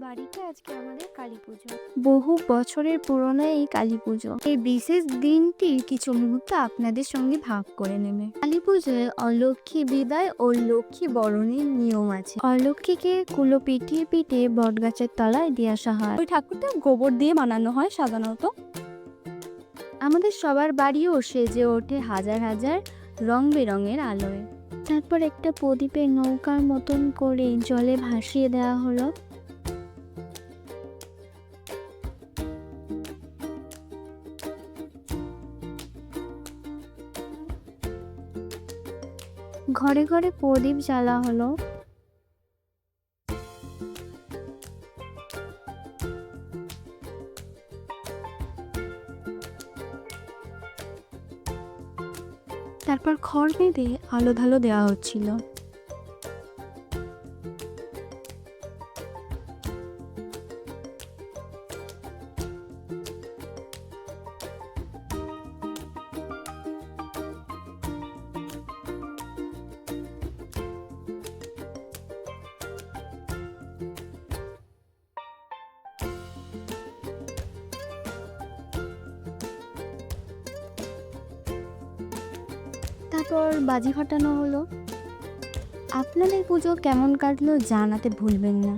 বাড়িতে আজকে আমাদের কালী পুজো। বহু বছরের পুরনো এই কালী পুজো। এই বিশেষ দিনটির কিছু মুহূর্ত আপনাদের সঙ্গে ভাগ করে নেবে। কালী পুজোয় অলক্ষ্মী বিদায় ও লক্ষ্মী বরণের নিয়ম আছে। অলক্ষ্মীকে কুলো পিটিয়ে পিটিয়ে বটগাছের তলায় দিয়ে আসা হয়। ওই ঠাকুরটা গোবর দিয়ে বানানো হয় সাধারণত। আমাদের সবার বাড়িও সেজে ওঠে হাজার হাজার রং বেরঙের আলোয়। তারপর একটা প্রদীপের নৌকার মতন করে জলে ভাসিয়ে দেওয়া হলো। ঘরে ঘরে প্রদীপ জ্বালা হলো। তারপর খড় বেঁধে আলো ধালো দেওয়া হচ্ছিল। তারপর বাজি ফাটানো হলো। আপনাদের পুজো কেমন কাটলো জানাতে ভুলবেন না।